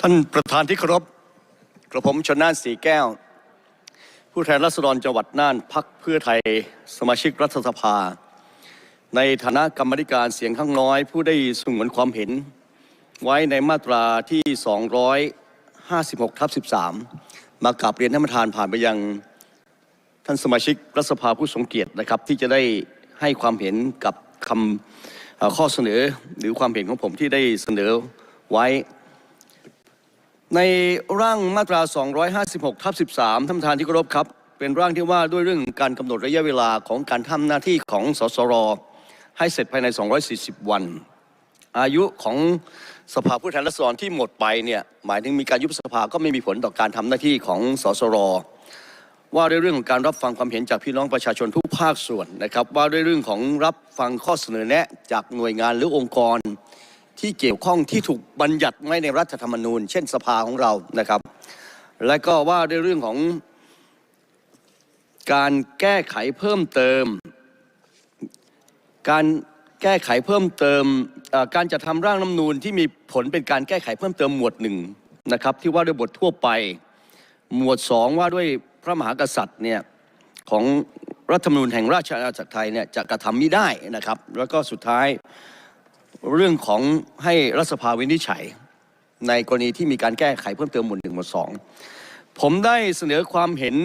ท่านประธานที่เคารพกระผมชนน่านสีแก้ว ผู้แทนราษฎรจังหวัดน่านพักเพื่อไทยสมาชิกรัฐสภา ในฐานะกรรมธิการเสียงข้างน้อย ผู้ได้สงวนความเห็น ไว้ในมาตราที่ 256ทับ13 มากราบเรียนท่านประธานผ่านไปยัง ท่านสมาชิกรัฐสภาผู้ทรงเกียรตินะครับ ที่จะได้ให้ความเห็นกับคำข้อเสนอหรือความเห็นของผมที่ได้เสนอไว้ ในร่างมาตรา 256 ทับ 13 ท่านประธานที่เคารพครับ เป็นร่างที่ว่าด้วยเรื่องการกำหนดระยะเวลาของการทำหน้าที่ของสสร ให้เสร็จภายใน 240 วัน อายุของสภาผู้แทนราษฎรที่หมดไปเนี่ยหมายถึงมีการยุบสภาก็ไม่มีผลต่อการทำหน้าที่ของสสร ว่าด้วยเรื่องของการรับฟังความเห็นจากพี่น้องประชาชนทุกภาคส่วนนะครับ ว่าด้วยเรื่องของรับฟังข้อเสนอแนะจากหน่วยงานหรือองค์กร ที่เกี่ยวข้องที่ถูกบัญญัติไว้ในรัฐธรรมนูญ เช่นสภาของเรานะครับ และก็ว่าด้วยเรื่องของการแก้ไขเพิ่มเติม การแก้ไขเพิ่มเติมการจะทำร่างรัฐนูญที่มีผลเป็นการแก้ไขเพิ่มเติมหมวดหนึ่งนะครับ ที่ว่าด้วยบททั่วไป หมวดสองว่าด้วยพระมหากษัตริย์เนี่ยของรัฐธรรมนูญแห่งราชอาณาจักรไทยเนี่ยจะกระทำไม่ได้นะครับ แล้วก็สุดท้าย เรื่องของให้รัฐสภาวินิจฉัย ในกรณีที่มีการแก้ไขเพิ่มเติมหมวดหนึ่งหมวดสองผมได้เสนอความเห็น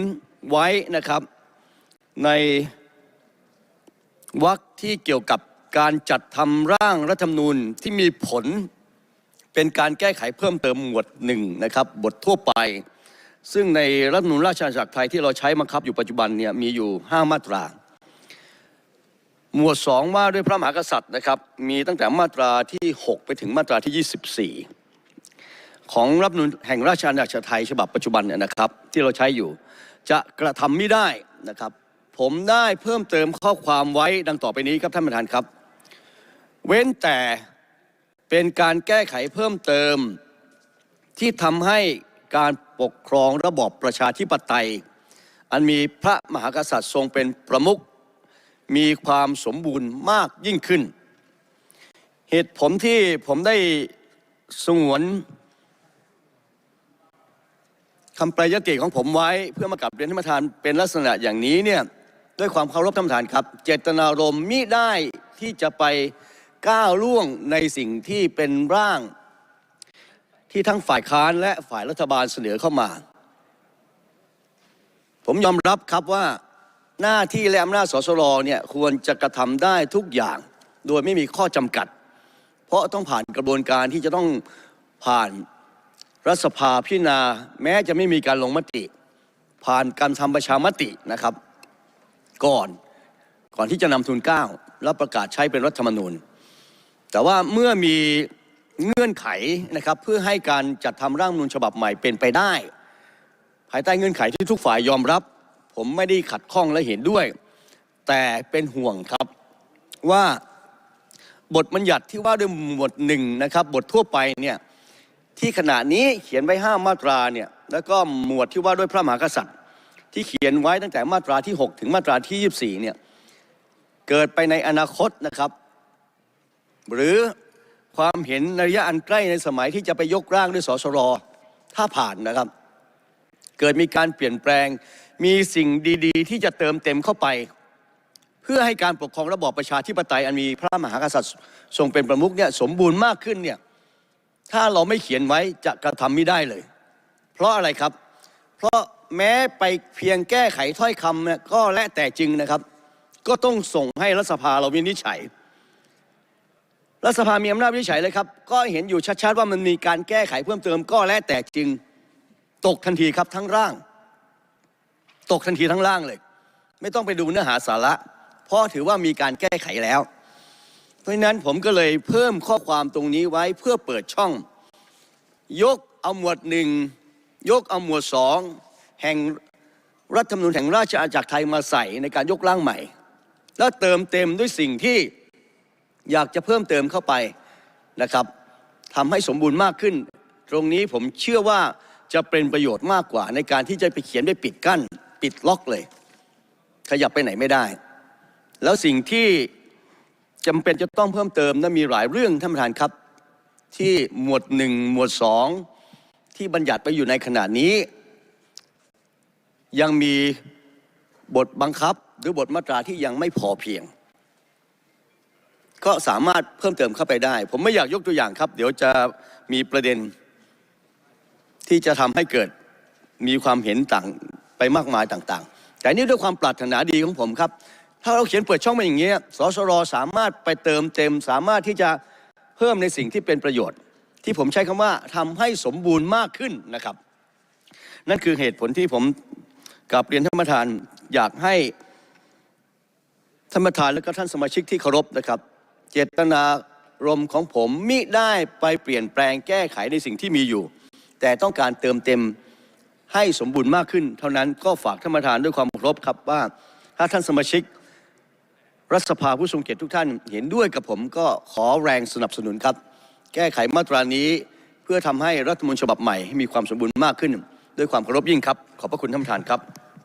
ไว้นะครับ ในวรรคที่เกี่ยวกับการจัดทำร่างรัฐธรรมนูญที่มีผลเป็นการแก้ไขเพิ่มเติมหมวดหนึ่งนะครับบททั่วไป ซึ่งในรัฐธรรมนูญราชอาณาจักรไทยที่เราใช้บังคับอยู่ปัจจุบันเนี่ยมีอยู่ 5 มาตรา วดสองว่าด้วยพระมหากษัตริย์นะครับ มีตั้งแต่มาตราที่ 6 ไปถึงมาตราที่ 24 ของรัฐธรรมนูญแห่งราชอาณาจักรไทยฉบับปัจจุบันเนี่ยนะครับ ที่เราใช้อยู่ จะกระทำไม่ได้นะครับ ผมได้เพิ่มเติมข้อความไว้ดังต่อไปนี้ครับท่านประธานครับ เว้นแต่เป็นการแก้ไขเพิ่มเติมที่ทำให้การปกครองระบอบประชาธิปไตย อันมีพระมหากษัตริย์ทรงเป็นประมุข มีความสมบูรณ์มากยิ่งขึ้น เหตุผลที่ผมได้สงวนคำแปลยติของผมไว้เพื่อมากลับเรียนท่านประธานเป็นลักษณะอย่างนี้เนี่ยด้วยความเคารพท่านประธานครับ เจตนารมณ์มิได้ที่จะไปก้าวล่วงในสิ่งที่เป็นร่าง ที่ทั้งฝ่ายค้านและฝ่ายรัฐบาลเสนอเข้ามา ผมยอมรับครับว่า หน้าที่และอำนาจสสรเนี่ยควรจะกระทำได้ทุกอย่าง โดยไม่มีข้อจำกัด เพราะต้องผ่านกระบวนการที่จะต้องผ่านรัฐสภาพิจารณาแม้จะไม่มีการลงมติ ผ่านการทำประชามตินะครับ ก่อนก่อนที่จะนำทุนเก้าแล้วประกาศใช้เป็นรัฐธรรมนูญ แต่ว่าเมื่อมีเงื่อนไขนะครับเพื่อให้การจัดทำร่างนูญฉบับใหม่เป็นไปได้ ภายใต้เงื่อนไขที่ทุกฝ่ายยอมรับ ผมไม่ได้ขัดข้องและเห็นด้วย แต่เป็นห่วงครับว่าบทบัญญัติที่ว่าด้วยหมวดหนึ่งนะครับ บททั่วไปเนี่ยที่ขณะนี้เขียนไว้ห้ามาตราเนี่ยแล้วก็หมวดที่ว่าด้วยพระมหากษัตริย์ ที่เขียนไว้ตั้งแต่มาตราที่ 6 ถึงมาตราที่ 24เนี่ยเกิดไปในอนาคตนะครับ หรือความเห็นในระยะอันใกล้ในสมัยที่จะไปยกร่างด้วยสสรถ้าผ่านนะครับ เกิดมีการเปลี่ยนแปลง มีสิ่งดีๆ ที่จะเติมเต็มเข้าไป เพื่อให้การปกครองระบอบประชาธิปไตยอันมีพระมหากษัตริย์ทรงเป็นประมุขเนี่ยสมบูรณ์มากขึ้นเนี่ยถ้าเราไม่เขียนไว้จะกระทำไม่ได้เลย เพราะอะไรครับ เพราะแม้ไปเพียงแก้ไขถ้อยคำเนี่ยก็และแต่จริงนะครับ ก็ต้องส่งให้รัฐสภาเราวินิจฉัยรัฐสภามีอำนาจวินิจฉัยเลยครับ ก็เห็นอยู่ชัดๆว่ามันมีการแก้ไขเพิ่มเติมก็และแต่จริง ตกทันทีครับทั้งร่าง ตกทันทีทั้งร่างเลย ไม่ต้องไปดูเนื้อหาสาระ เพราะถือว่ามีการแก้ไขแล้ว เพราะฉะนั้นผมก็เลยเพิ่มข้อความตรงนี้ไว้เพื่อเปิดช่อง ยกเอาหมวดหนึ่งยกเอาหมวดสองแห่งรัฐธรรมนูญแห่งราชอาณาจักรไทยมาใส่ในการยกร่างใหม่ แล้วเติมเต็มด้วยสิ่งที่อยากจะเพิ่มเติมเข้าไปนะครับทำให้สมบูรณ์มากขึ้น ตรงนี้ผมเชื่อว่าจะเป็นประโยชน์มากกว่าในการที่จะไปเขียนได้ปิดกั้น ปิดล็อกเลย ขยับไปไหนไม่ได้ แล้วสิ่งที่จำเป็นจะต้องเพิ่มเติมนั้นมีหลายเรื่องท่านประธานครับ ที่หมวดหนึ่งหมวดสองที่บัญญัติไปอยู่ในขณะนี้ ยังมีบทบังคับหรือบทมาตราที่ยังไม่พอเพียง ก็สามารถเพิ่มเติมเข้าไปได้ ผมไม่อยากยกตัวอย่างครับ เดี๋ยวจะมีประเด็นที่จะทำให้เกิดมีความเห็นต่าง ไปมากมายต่างๆ แต่นี่ด้วยความปรารถนาดีของผมครับ ถ้าเราเขียนเปิดช่องมาอย่างเงี้ยสสรสามารถไปเติมเต็ม สามารถที่จะเพิ่มในสิ่งที่เป็นประโยชน์ ที่ผมใช้คำว่าทำให้สมบูรณ์มากขึ้นนะครับ นั่นคือเหตุผลที่ผมกลับเรียนท่านประธานอยากให้ท่านประธานและก็ท่านสมาชิกที่เคารพนะครับ เจตนารมณ์ของผมมิได้ไปเปลี่ยนแปลงแก้ไขในสิ่งที่มีอยู่ แต่ต้องการเติมเต็ม ให้สมบูรณ์มากขึ้น เท่านั้นก็ฝากท่านประธานด้วยความเคารพครับว่า ถ้าท่านสมาชิกรัฐสภาผู้ทรงเกียรติทุกท่าน เห็นด้วยกับผมก็ขอแรงสนับสนุนครับ แก้ไขมาตรานี้เพื่อทำให้รัฐมนตรีฉบับใหม่ให้มีความสมบูรณ์มากขึ้น ด้วยความเคารพยิ่งครับ ขอบพระคุณท่านประธานครับ